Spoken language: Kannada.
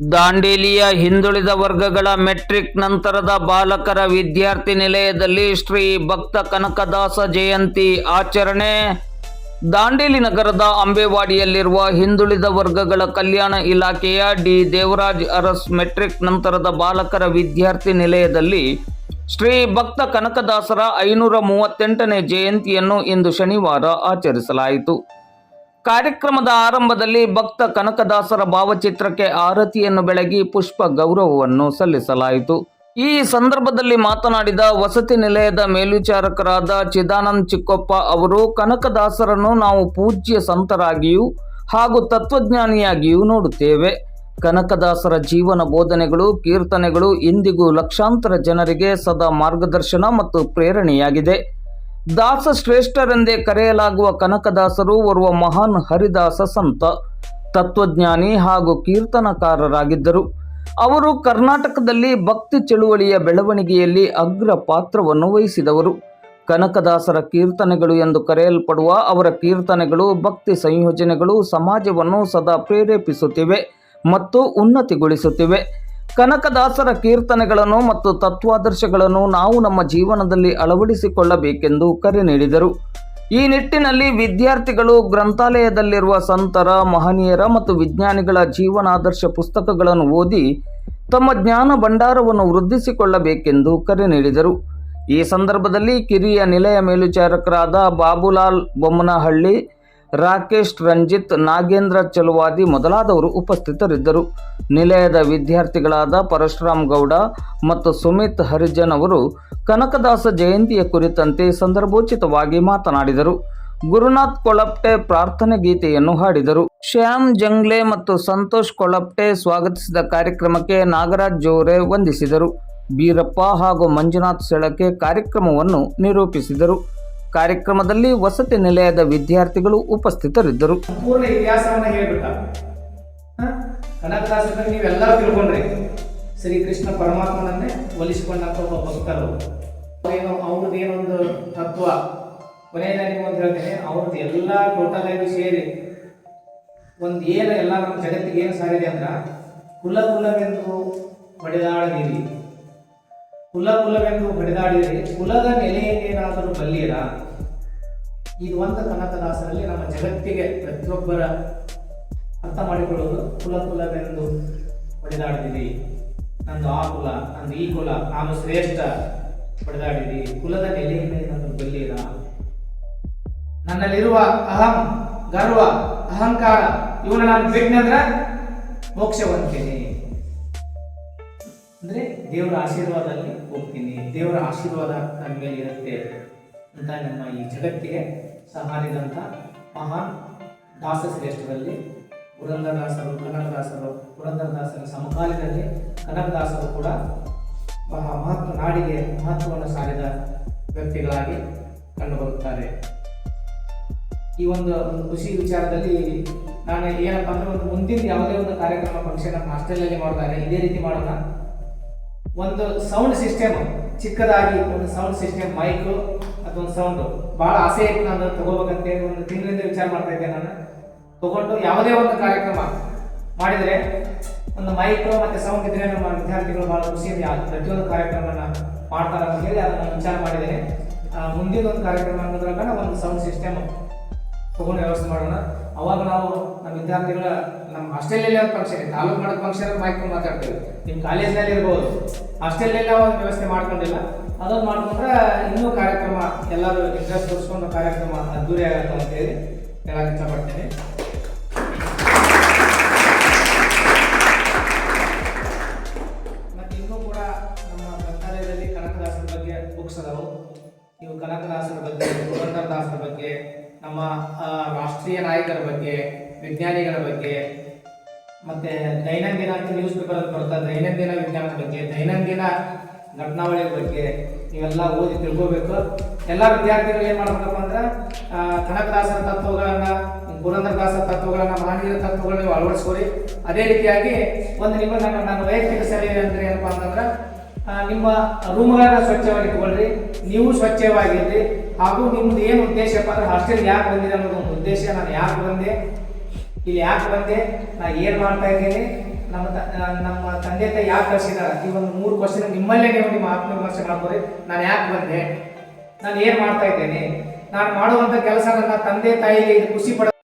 ದಾಂಡೇಲಿಯ ಹಿಂದುಳಿದ ವರ್ಗಗಳ ಮೆಟ್ರಿಕ್ ನಂತರದ ಬಾಲಕರ ವಿದ್ಯಾರ್ಥಿ ನಿಲಯದಲ್ಲಿ ಶ್ರೀ ಭಕ್ತ ಕನಕದಾಸ ಜಯಂತಿ ಆಚರಣೆ. ದಾಂಡೇಲಿ ನಗರದ ಅಂಬೇವಾಡಿಯಲ್ಲಿರುವ ಹಿಂದುಳಿದ ವರ್ಗಗಳ ಕಲ್ಯಾಣ ಇಲಾಖೆಯ ಡಿ. ದೇವರಾಜ್ ಅರಸ್ ಮೆಟ್ರಿಕ್ ನಂತರದ ಬಾಲಕರ ವಿದ್ಯಾರ್ಥಿ ನಿಲಯದಲ್ಲಿ ಶ್ರೀ ಭಕ್ತ ಕನಕದಾಸರ ಐನೂರ ಮೂವತ್ತೆಂಟನೇ ಜಯಂತಿಯನ್ನು ಇಂದು ಶನಿವಾರ ಆಚರಿಸಲಾಯಿತು. ಕಾರ್ಯಕ್ರಮದ ಆರಂಭದಲ್ಲಿ ಭಕ್ತ ಕನಕದಾಸರ ಭಾವಚಿತ್ರಕ್ಕೆ ಆರತಿಯನ್ನು ಬೆಳಗಿ ಪುಷ್ಪ ಗೌರವವನ್ನು ಸಲ್ಲಿಸಲಾಯಿತು. ಈ ಸಂದರ್ಭದಲ್ಲಿ ಮಾತನಾಡಿದ ವಸತಿ ನಿಲಯದ ಮೇಲ್ವಿಚಾರಕರಾದ ಚಿದಾನಂದ್ ಚಿಕ್ಕಪ್ಪ ಅವರು, ಕನಕದಾಸರನ್ನು ನಾವು ಪೂಜ್ಯ ಸಂತರಾಗಿಯೂ ಹಾಗೂ ತತ್ವಜ್ಞಾನಿಯಾಗಿಯೂ ನೋಡುತ್ತೇವೆ. ಕನಕದಾಸರ ಜೀವನ ಬೋಧನೆಗಳು, ಕೀರ್ತನೆಗಳು ಇಂದಿಗೂ ಲಕ್ಷಾಂತರ ಜನರಿಗೆ ಸದಾ ಮಾರ್ಗದರ್ಶನ ಮತ್ತು ಪ್ರೇರಣೆಯಾಗಿದೆ. ದಾಸ ಶ್ರೇಷ್ಠರೆಂದೇ ಕರೆಯಲಾಗುವ ಕನಕದಾಸರು ಓರ್ವ ಮಹಾನ್ ಹರಿದಾಸ ಸಂತ, ತತ್ವಜ್ಞಾನಿ ಹಾಗೂ ಕೀರ್ತನಕಾರರಾಗಿದ್ದರು. ಅವರು ಕರ್ನಾಟಕದಲ್ಲಿ ಭಕ್ತಿ ಚಳುವಳಿಯ ಬೆಳವಣಿಗೆಯಲ್ಲಿ ಅಗ್ರ ಪಾತ್ರವನ್ನು ವಹಿಸಿದವರು. ಕನಕದಾಸರ ಕೀರ್ತನೆಗಳು ಎಂದು ಕರೆಯಲ್ಪಡುವ ಅವರ ಕೀರ್ತನೆಗಳು, ಭಕ್ತಿ ಸಂಯೋಜನೆಗಳು ಸಮಾಜವನ್ನು ಸದಾ ಪ್ರೇರೇಪಿಸುತ್ತಿವೆ ಮತ್ತು ಉನ್ನತಿಗೊಳಿಸುತ್ತಿವೆ. ಕನಕದಾಸರ ಕೀರ್ತನೆಗಳನ್ನು ಮತ್ತು ತತ್ವಾದರ್ಶಗಳನ್ನು ನಾವು ನಮ್ಮ ಜೀವನದಲ್ಲಿ ಅಳವಡಿಸಿಕೊಳ್ಳಬೇಕೆಂದು ಕರೆ ನೀಡಿದರು. ಈ ನಿಟ್ಟಿನಲ್ಲಿ ವಿದ್ಯಾರ್ಥಿಗಳು, ಗ್ರಂಥಾಲಯದಲ್ಲಿರುವ ಸಂತರ, ಮಹನೀಯರ ಮತ್ತು ವಿಜ್ಞಾನಿಗಳ ಜೀವನಾದರ್ಶ ಪುಸ್ತಕಗಳನ್ನು ಓದಿ ತಮ್ಮ ಜ್ಞಾನ ಭಂಡಾರವನ್ನು ವೃದ್ಧಿಸಿಕೊಳ್ಳಬೇಕೆಂದು ಕರೆ ನೀಡಿದರು. ಈ ಸಂದರ್ಭದಲ್ಲಿ ಕಿರಿಯ ನಿಲಯ ಮೇಲ್ವಿಚಾರಕರಾದ ಬಾಬುಲಾಲ್ ಬೊಮ್ಮನಹಳ್ಳಿ ರಾಕೇಶ್, ರಂಜಿತ್, ನಾಗೇಂದ್ರ ಚಲುವಾದಿ ಮೊದಲಾದವರು ಉಪಸ್ಥಿತರಿದ್ದರು. ನಿಲಯದ ವಿದ್ಯಾರ್ಥಿಗಳಾದ ಪರಶುರಾಮ್ ಗೌಡ ಮತ್ತು ಸುಮಿತ್ ಹರಿಜನ್ ಅವರು ಕನಕದಾಸ ಜಯಂತಿಯ ಕುರಿತಂತೆ ಸಂದರ್ಭೋಚಿತವಾಗಿ ಮಾತನಾಡಿದರು. ಗುರುನಾಥ್ ಕೊಳಪ್ಟೆ ಪ್ರಾರ್ಥನೆ ಗೀತೆಯನ್ನು ಹಾಡಿದರು. ಶ್ಯಾಮ್ ಜಂಗ್ಲೆ ಮತ್ತು ಸಂತೋಷ್ ಕೊಳಪ್ಟೆ ಸ್ವಾಗತಿಸಿದ ಕಾರ್ಯಕ್ರಮಕ್ಕೆ ನಾಗರಾಜ್ ಜೋರೆ ವಂದಿಸಿದರು. ಬೀರಪ್ಪ ಹಾಗೂ ಮಂಜುನಾಥ್ ಸೆಳಕೆ ಕಾರ್ಯಕ್ರಮವನ್ನು ನಿರೂಪಿಸಿದರು. ಕಾರ್ಯಕ್ರಮದಲ್ಲಿ ವಸತಿ ನಿಲಯದ ವಿದ್ಯಾರ್ಥಿಗಳು ಉಪಸ್ಥಿತರಿದ್ದರು. ಪೂರ್ಣ ಇತಿಹಾಸವನ್ನ ಹೇಳ್ಬಿಟ್ಟ. ನೀವೆಲ್ಲರೂ ತಿಳ್ಕೊಂಡ್ರಿ. ಶ್ರೀಕೃಷ್ಣ ಪರಮಾತ್ಮನನ್ನೇ ಒಲಿಸಿಕೊಂಡಂತ ಒಬ್ಬ ಭಕ್ತರು. ಏನು ಅವ್ರದ್ದು ಏನೊಂದು ತತ್ವ. ಕೊನೆಯದ ನಿಮ್ಗೊಂದು ಹೇಳ್ತೇನೆ, ಅವ್ರದ್ದು ಎಲ್ಲ ಟೋಟಲ್ ಆಗಿ ಸೇರಿ ಒಂದು ಏನು ಎಲ್ಲ ನಮ್ಮ ಜಗತ್ತಿಗೆ ಏನು ಸಾರಿದೆ ಅಂದ್ರೆ ಕುಲ ಕುಲವೆಂದು ಹೊಡೆದಾಡದಿರಿ ಕುಲ ಕುಲವೆಂದು ಹೊಡೆದಾಡಿದರೆ ಕುಲದ ನೆಲೆಯನ್ನೇನಾದರೂ ಬಲ್ಲಿರ ಇದು ಒಂದು ಕನಕದಾಸರಲ್ಲಿ ನಮ್ಮ ಜಗತ್ತಿಗೆ ಪ್ರತಿಯೊಬ್ಬರ ಅರ್ಥ ಮಾಡಿಕೊಳ್ಳುವುದು ಕುಲ ಕುಲವೆಂದು ಹೊಡೆದಾಡಿದಿರಿ. ನಂದು ಆ ಕುಲ, ನಂದು ಈ ಕುಲ, ನಾನು ಶ್ರೇಷ್ಠ ಹೊಡೆದಾಡಿರಿ ಕುಲದ ನೆಲೆಯನ್ನೇನಾದರೂ ಬಲ್ಲಿರ ನನ್ನಲ್ಲಿರುವ ಅಹಂ, ಗರ್ವ, ಅಹಂಕಾರ, ಇವನ್ನ ನಾನು ಬಿಟ್ಟನಂದ್ರ ಮೋಕ್ಷ ಹೊಂದ್ತೀನಿ ಅಂದ್ರೆ ದೇವರ ಆಶೀರ್ವಾದದಲ್ಲಿ ಹೋಗ್ತೀನಿ, ದೇವರ ಆಶೀರ್ವಾದ ನನ್ನ ಮೇಲೆ ಇರುತ್ತೆ ಅಂತ ನಮ್ಮ ಈ ಜಗತ್ತಿಗೆ ಸಹಾರಿದಂಥ ಮಹಾನ್ ದಾಸ ಶ್ರೇಷ್ಠರಲ್ಲಿ ಪುರಂದರದಾಸರು ಕನಕದಾಸರು ಪುರಂದರದಾಸರ ಸಮಕಾಲೀನಲ್ಲಿ ಕನಕದಾಸರು ಕೂಡ ಬಹಳ ಮಹತ್ವ, ನಾಡಿಗೆ ಮಹತ್ವವನ್ನು ಸಾರಿದ ವ್ಯಕ್ತಿಗಳಾಗಿ ಕಂಡುಬರುತ್ತಾರೆ. ಈ ಒಂದು ಒಂದು ಖುಷಿ ವಿಚಾರದಲ್ಲಿ ನಾನು ಏನಪ್ಪ ಅಂದ್ರೆ ಒಂದು ಮುಂದಿನ ಯಾವುದೇ ಒಂದು ಕಾರ್ಯಕ್ರಮ ಫಂಕ್ಷನ್ ನಮ್ಮ ಹಾಸ್ಟೆಲಲ್ಲಿ ಮಾಡಿದಾಗ ಇದೇ ರೀತಿ ಮಾಡೋಣ. ಒಂದು ಸೌಂಡ್ ಸಿಸ್ಟಮ್ ಚಿಕ್ಕದಾಗಿ ಒಂದು ಸೌಂಡ್ ಸಿಸ್ಟಮ್ ಮೈಕ್ ಅದೊಂದು ಸೌಂಡ್ ಬಹಳ ಆಸೆ ಇತ್ತು ನಾನು ತಗೋಬೇಕಂತೆ ಒಂದು ತಿಂಗಳಿಂದ ವಿಚಾರ ಮಾಡ್ತಾ ಇದ್ದೆ ನಾನು. ತಗೊಂಡು ಯಾವುದೇ ಒಂದು ಕಾರ್ಯಕ್ರಮ ಮಾಡಿದರೆ ಒಂದು ಮೈಕ್ ಮತ್ತೆ ಸೌಂಡ್ ಇದ್ರೆ ನಮ್ಮ ವಿದ್ಯಾರ್ಥಿಗಳು ಬಹಳ ಖುಷಿಯಿಂದ ಪ್ರತಿಯೊಂದು ಕಾರ್ಯಕ್ರಮನ ಮಾಡ್ತಾರೆ ಅಂತ ಹೇಳಿ ಅದನ್ನು ವಿಚಾರ ಮಾಡಿದ್ದೇನೆ. ಮುಂದಿನ ಒಂದು ಕಾರ್ಯಕ್ರಮ ಅನ್ನೋದ್ರಾಗ ಒಂದು ಸೌಂಡ್ ಸಿಸ್ಟಮ್ ತಗೊಂಡು ವ್ಯವಸ್ಥೆ ಮಾಡೋಣ. ಅವಾಗ ನಾವು ನಮ್ಮ ವಿದ್ಯಾರ್ಥಿಗಳ ನಮ್ಮ ಹಾಸ್ಟೆಲಲ್ಲಿ ಒಂದು ಫಂಕ್ಷನ್ ತಾಲೂಕು ಮಾಡೋದು ಫಂಕ್ಷನ್ ಮಾಹಿತಿ ಮಾತಾಡ್ತೀವಿ. ನಿಮ್ಮ ಕಾಲೇಜ್ನಲ್ಲಿ ಇರ್ಬೋದು ಹಾಸ್ಟೆಲಲ್ಲಿ ನಾವು ಒಂದು ವ್ಯವಸ್ಥೆ ಮಾಡ್ಕೊಂಡಿಲ್ಲ. ಅದೊಂದು ಮಾಡ್ಕೊಂಡ್ರೆ ಇನ್ನೂ ಕಾರ್ಯಕ್ರಮ ಎಲ್ಲರೂ ಇಂಟ್ರೆಸ್ಟ್ ತೋರಿಸ್ಕೊಂಡು ಕಾರ್ಯಕ್ರಮ ಅದ್ದೂರಿ ಆಗತ್ತೆ ಅಂತ ಹೇಳಿ ಹೇಳಕ್ಕೆ ಇಷ್ಟಪಡ್ತೀನಿ. ಪುರಂದರದಾಸರ ಬಗ್ಗೆ, ನಮ್ಮ ರಾಷ್ಟ್ರೀಯ ನಾಯಕರ ಬಗ್ಗೆ, ವಿಜ್ಞಾನಿಗಳ ಬಗ್ಗೆ, ಮತ್ತೆ ದೈನಂದಿನ ನ್ಯೂಸ್ ಪೇಪರ್ ಅಲ್ಲಿ ಬರ್ತಾ ದೈನಂದಿನ ವಿಜ್ಞಾನದ ಬಗ್ಗೆ, ದೈನಂದಿನ ಘಟನಾವಳಿಯ ಬಗ್ಗೆ ನೀವೆಲ್ಲ ಓದಿ ತಿಳ್ಕೋಬೇಕು. ಎಲ್ಲ ವಿದ್ಯಾರ್ಥಿಗಳು ಏನು ಮಾಡ್ಬೇಕಪ್ಪ ಅಂದ್ರೆ ಕನಕದಾಸರ ತತ್ವಗಳನ್ನ ಪುರಂದರದಾಸರ ತತ್ವಗಳನ್ನ ಮಾನವೀಯ ತತ್ವಗಳನ್ನ ನೀವು ಅಳವಡಿಸ್ಕೊಡಿ. ಅದೇ ರೀತಿಯಾಗಿ ಒಂದು ನಿಮ್ಮ ನನ್ನ ನನ್ನ ವೈಯಕ್ತಿಕ ಸಲಹೆ ಅಂದ್ರೆ ಏನಪ್ಪಾ ಅಂತಂದ್ರೆ ನಿಮ್ಮ ರೂಮ್ಗಳನ್ನ ಸ್ವಚ್ಛವಾಗಿ ಇಟ್ಕೊಳ್ರಿ. ನೀವು ಸ್ವಚ್ಛವಾಗಿರ್ರಿ. ಹಾಗೂ ನಿಮ್ದು ಏನು ಉದ್ದೇಶಪ್ಪ ಅಂದ್ರೆ ಹಾಸ್ಟೆಲ್ ಯಾಕೆ ಬಂದಿದೆ ಅನ್ನೋದು ಒಂದು ಉದ್ದೇಶ. ನಾನು ಯಾಕೆ ಬಂದೆ? ಇಲ್ಲಿ ಯಾಕೆ ಬಂದೆ? ನಾ ಏನು ಮಾಡ್ತಾ ಇದ್ದೇನೆ? ನಮ್ಮ ನಮ್ಮ ತಂದೆ ತಾಯಿ ಯಾಕೆ ಕಳಿಸಿದಾರ ಈ ಒಂದು ಮೂರು ಕ್ವಶನ್ ನಿಮ್ಮಲ್ಲೇ ನೀವು ನಿಮ್ಮ ಆತ್ಮವಿಮರ್ಶೆ ಮಾಡ್ಕೊರಿ ನಾನು ಯಾಕೆ ಬಂದೆ? ನಾನು ಏನು ಮಾಡ್ತಾ ಇದ್ದೇನೆ? ನಾನು ಮಾಡುವಂಥ ಕೆಲಸ ನನ್ನ ತಂದೆ ತಾಯಿಗೆ ಇದು ಖುಷಿ ಪಡ